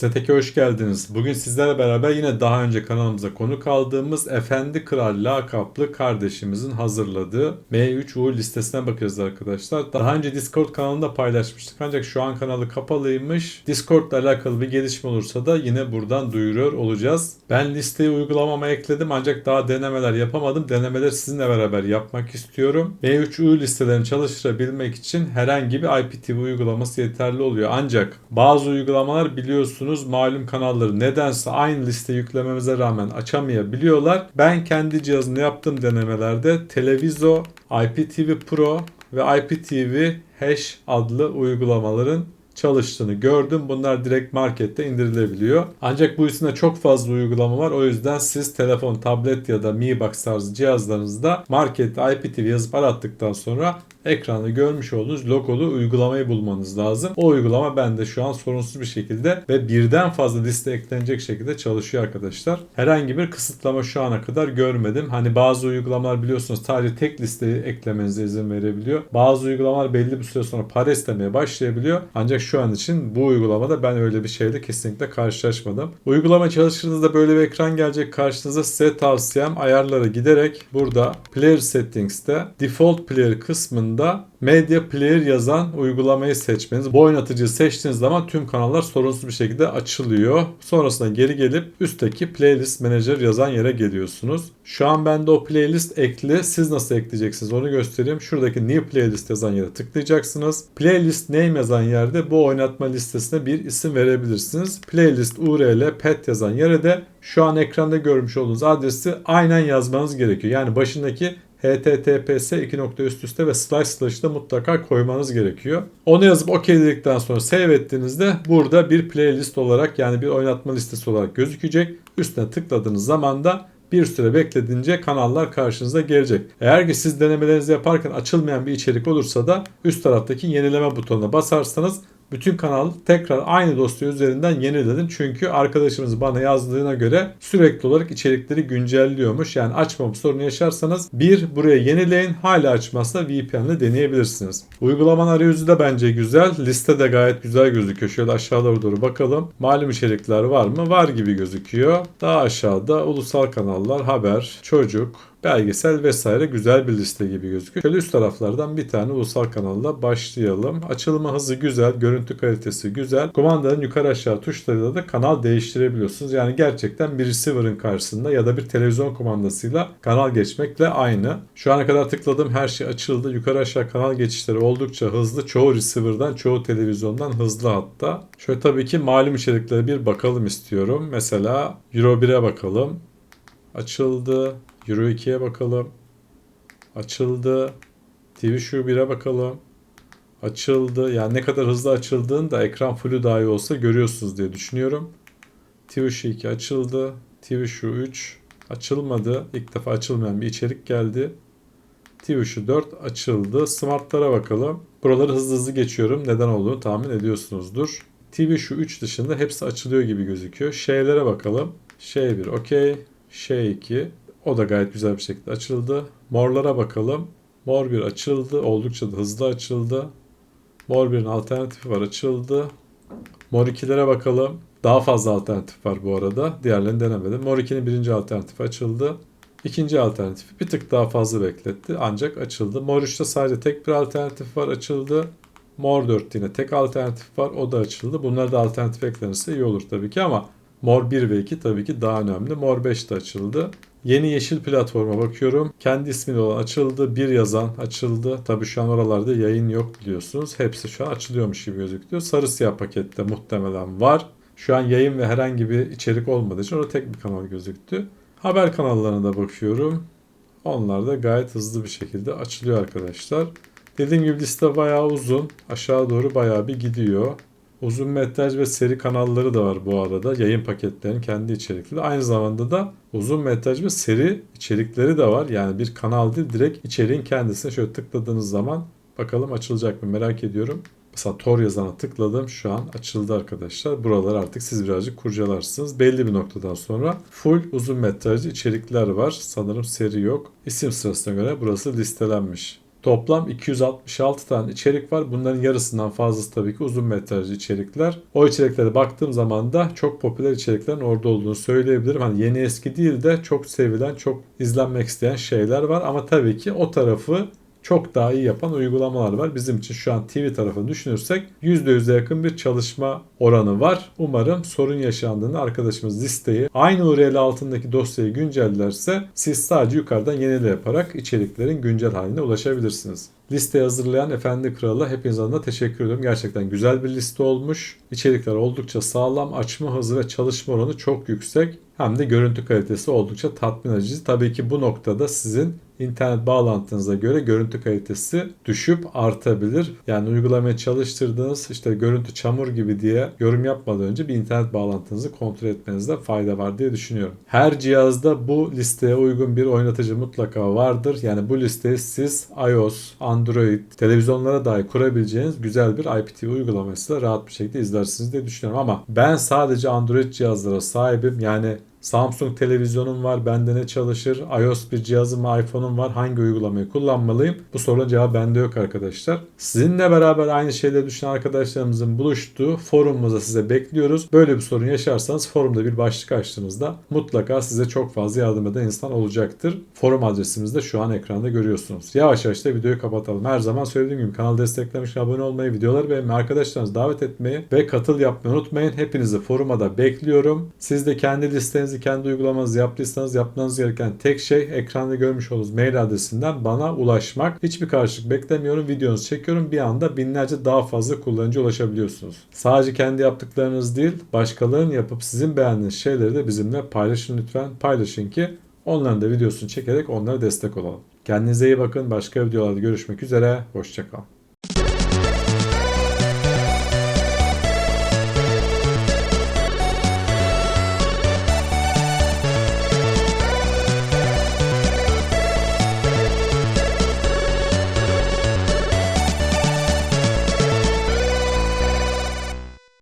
Kısmeteke hoş geldiniz. Bugün sizlerle beraber yine daha önce kanalımıza konuk aldığımız Efendi Kral lakaplı kardeşimizin hazırladığı M3U listesine bakacağız arkadaşlar. Daha önce Discord kanalında paylaşmıştık ancak şu an kanalı kapalıymış. Discord ile alakalı bir gelişme olursa da yine buradan duyuruyor olacağız. Ben listeyi uygulamama ekledim ancak daha denemeler yapamadım. Denemeleri sizinle beraber yapmak istiyorum. M3U listelerini çalıştırabilmek için herhangi bir IPTV uygulaması yeterli oluyor. Ancak bazı uygulamalar biliyorsunuz malum kanalları nedense aynı liste yüklememize rağmen açamayabiliyorlar. Ben kendi cihazımda yaptığım denemelerde Televizo, IPTV Pro ve IPTV Hash adlı uygulamaların çalıştığını gördüm. Bunlar direkt markette indirilebiliyor. Ancak bu üstünde çok fazla uygulama var. O yüzden siz telefon, tablet ya da Mi Box tarzı cihazlarınızda markette IPTV yazıp arattıktan sonra ekranda görmüş olduğunuz logolu uygulamayı bulmanız lazım. O uygulama bende şu an sorunsuz bir şekilde ve birden fazla liste eklenecek şekilde çalışıyor arkadaşlar. Herhangi bir kısıtlama şu ana kadar görmedim. Hani bazı uygulamalar biliyorsunuz sadece tek listeyi eklemenize izin verebiliyor. Bazı uygulamalar belli bir süre sonra para istemeye başlayabiliyor. Ancak şu an için bu uygulamada ben öyle bir şeyle kesinlikle karşılaşmadım. Uygulama çalıştığınızda böyle bir ekran gelecek karşınıza. Size tavsiyem ayarlara giderek burada Player Settings'te Default Player kısmında kısmında Media Player yazan uygulamayı seçmeniz. Bu oynatıcıyı seçtiğiniz zaman tüm kanallar sorunsuz bir şekilde açılıyor. Sonrasında geri gelip üstteki Playlist Manager yazan yere geliyorsunuz. Şu an bende o playlist ekli. Siz nasıl ekleyeceksiniz onu göstereyim. Şuradaki New Playlist yazan yere tıklayacaksınız. Playlist Name yazan yerde bu oynatma listesine bir isim verebilirsiniz. Playlist URL pet yazan yere de şu an ekranda görmüş olduğunuz adresi aynen yazmanız gerekiyor. Yani başındaki https 2 nokta üst üste ve slash slash'da mutlaka koymanız gerekiyor. Onu yazıp OK dedikten sonra save ettiğinizde burada bir playlist olarak yani bir oynatma listesi olarak gözükecek. Üstüne tıkladığınız zaman da bir süre beklediğince kanallar karşınıza gelecek. Eğer ki siz denemelerinizi yaparken açılmayan bir içerik olursa da üst taraftaki yenileme butonuna basarsanız bütün kanal tekrar aynı dosya üzerinden yeniledim. Çünkü arkadaşımız bana yazdığına göre sürekli olarak içerikleri güncelliyormuş. Yani açmam sorunu yaşarsanız bir buraya yenileyin. Hala açmazsa VPN ile deneyebilirsiniz. Uygulamanın arayüzü de bence güzel. Liste de gayet güzel gözüküyor. Şöyle aşağılara doğru bakalım. Malum içerikler var mı? Var gibi gözüküyor. Daha aşağıda ulusal kanallar, haber, çocuk, belgesel vesaire güzel bir liste gibi gözüküyor. Şöyle üst taraflardan bir tane ulusal kanalla başlayalım. Açılma hızı güzel, görüntü kalitesi güzel. Kumandanın yukarı aşağı tuşlarıyla da kanal değiştirebiliyorsunuz. Yani gerçekten bir receiver'ın karşısında ya da bir televizyon kumandasıyla kanal geçmekle aynı. Şu ana kadar tıkladığım her şey açıldı. Yukarı aşağı kanal geçişleri oldukça hızlı. Çoğu receiver'dan, çoğu televizyondan hızlı hatta. Şöyle tabii ki malum içeriklere bir bakalım istiyorum. Mesela Euro 1'e bakalım. Açıldı. Euro 2'ye bakalım. Açıldı. TV şu 1'e bakalım. Açıldı. Yani ne kadar hızlı açıldığını da ekran fullü dahi olsa görüyorsunuz diye düşünüyorum. TV şu 2 açıldı. TV şu 3 açılmadı. İlk defa açılmayan bir içerik geldi. TV şu 4 açıldı. Smartlara bakalım. Buraları hızlı hızlı geçiyorum. Neden olduğunu tahmin ediyorsunuzdur. TV şu 3 dışında hepsi açılıyor gibi gözüküyor. Şeylere bakalım. Şey 1 okey. Şey 2 o da gayet güzel bir şekilde açıldı. Morlara bakalım. Mor 1 açıldı. Oldukça da hızlı açıldı. Mor 1'in alternatifi var açıldı. Mor 2'lere bakalım. Daha fazla alternatif var bu arada. Diğerlerini denemedim. Mor 2'nin birinci alternatifi açıldı. İkinci alternatifi bir tık daha fazla bekletti ancak açıldı. Mor 3'te sadece tek bir alternatif var açıldı. Mor 4 yine tek alternatif var o da açıldı. Bunlar da alternatif eklenirse iyi olur tabii ki ama Mor 1 ve 2 tabii ki daha önemli. Mor 5 de açıldı. Yeni yeşil platforma bakıyorum. Kendi ismiyle olan açıldı. Bir yazan açıldı. Tabii şu an oralarda yayın yok biliyorsunuz. Hepsi şu an açılıyormuş gibi gözüküyor. Sarı siyah pakette muhtemelen var. Şu an yayın ve herhangi bir içerik olmadığı için orada tek bir kanal gözüktü. Haber kanallarına da bakıyorum. Onlar da gayet hızlı bir şekilde açılıyor arkadaşlar. Dediğim gibi liste bayağı uzun. Aşağı doğru bayağı bir gidiyor. Uzun metraj ve seri kanalları da var bu arada. Yayın paketlerinin kendi içerikleri. Aynı zamanda da uzun metraj ve seri içerikleri de var. Yani bir kanal değil direkt içeriğin kendisine şöyle tıkladığınız zaman bakalım açılacak mı merak ediyorum. Mesela Tor yazana tıkladım. Şu an açıldı arkadaşlar. Buralar artık siz birazcık kurcalarsınız. Belli bir noktadan sonra full uzun metrajlı içerikler var. Sanırım seri yok. İsim sırasına göre burası listelenmiş. Toplam 266 tane içerik var. Bunların yarısından fazlası tabii ki uzun metrajlı içerikler. O içeriklere baktığım zaman da çok popüler içeriklerin orada olduğunu söyleyebilirim. Hani yeni eski değil de çok sevilen, çok izlenmek isteyen şeyler var. Ama tabii ki o tarafı çok daha iyi yapan uygulamalar var. Bizim için şu an TV tarafını düşünürsek %100'e yakın bir çalışma oranı var. Umarım sorun yaşandığında arkadaşımız listeyi aynı URL altındaki dosyayı güncellerse siz sadece yukarıdan yenile yaparak içeriklerin güncel haline ulaşabilirsiniz. Listeyi hazırlayan Efendi Kralı hepiniz adına teşekkür ediyorum. Gerçekten güzel bir liste olmuş. İçerikler oldukça sağlam, açma hızı ve çalışma oranı çok yüksek. Hem de görüntü kalitesi oldukça tatmin edici. Tabii ki bu noktada sizin internet bağlantınıza göre görüntü kalitesi düşüp artabilir. Yani uygulamaya çalıştırdığınız işte görüntü çamur gibi diye yorum yapmadan önce bir internet bağlantınızı kontrol etmenizde fayda var diye düşünüyorum. Her cihazda bu listeye uygun bir oynatıcı mutlaka vardır. Yani bu listeyi siz iOS, Android, televizyonlara dahi kurabileceğiniz güzel bir IPTV uygulamasıyla rahat bir şekilde izlersiniz diye düşünüyorum. Ama ben sadece Android cihazlara sahibim. Yani Samsung televizyonum var, bende ne çalışır? iOS bir cihazım, iPhone'um var, hangi uygulamayı kullanmalıyım? Bu sorunun cevabı bende yok arkadaşlar. Sizinle beraber aynı şeyleri düşünen arkadaşlarımızın buluştuğu forumumuza size bekliyoruz. Böyle bir sorun yaşarsanız forumda bir başlık açtığınızda mutlaka size çok fazla yardım eden insan olacaktır. Forum adresimizi de şu an ekranda görüyorsunuz. Yavaş yavaş da videoyu kapatalım. Her zaman söylediğim gibi kanal desteklemiş, abone olmayı, videoları beğenmeyi, arkadaşlarınızı davet etmeyi ve katıl yapmayı unutmayın. Hepinizi foruma bekliyorum. Siz de kendi listenizi listenizi kendi uygulamanızı yaptıysanız yapmanız gereken tek şey ekranda görmüş olduğunuz mail adresinden bana ulaşmak. Hiçbir karşılık beklemiyorum. Videonuzu çekiyorum. Bir anda binlerce daha fazla kullanıcı ulaşabiliyorsunuz. Sadece kendi yaptıklarınız değil, başkalarının yapıp sizin beğendiğiniz şeyleri de bizimle paylaşın lütfen. Paylaşın ki onların da videosunu çekerek onlara destek olalım. Kendinize iyi bakın. Başka videolarda görüşmek üzere. Hoşçakalın.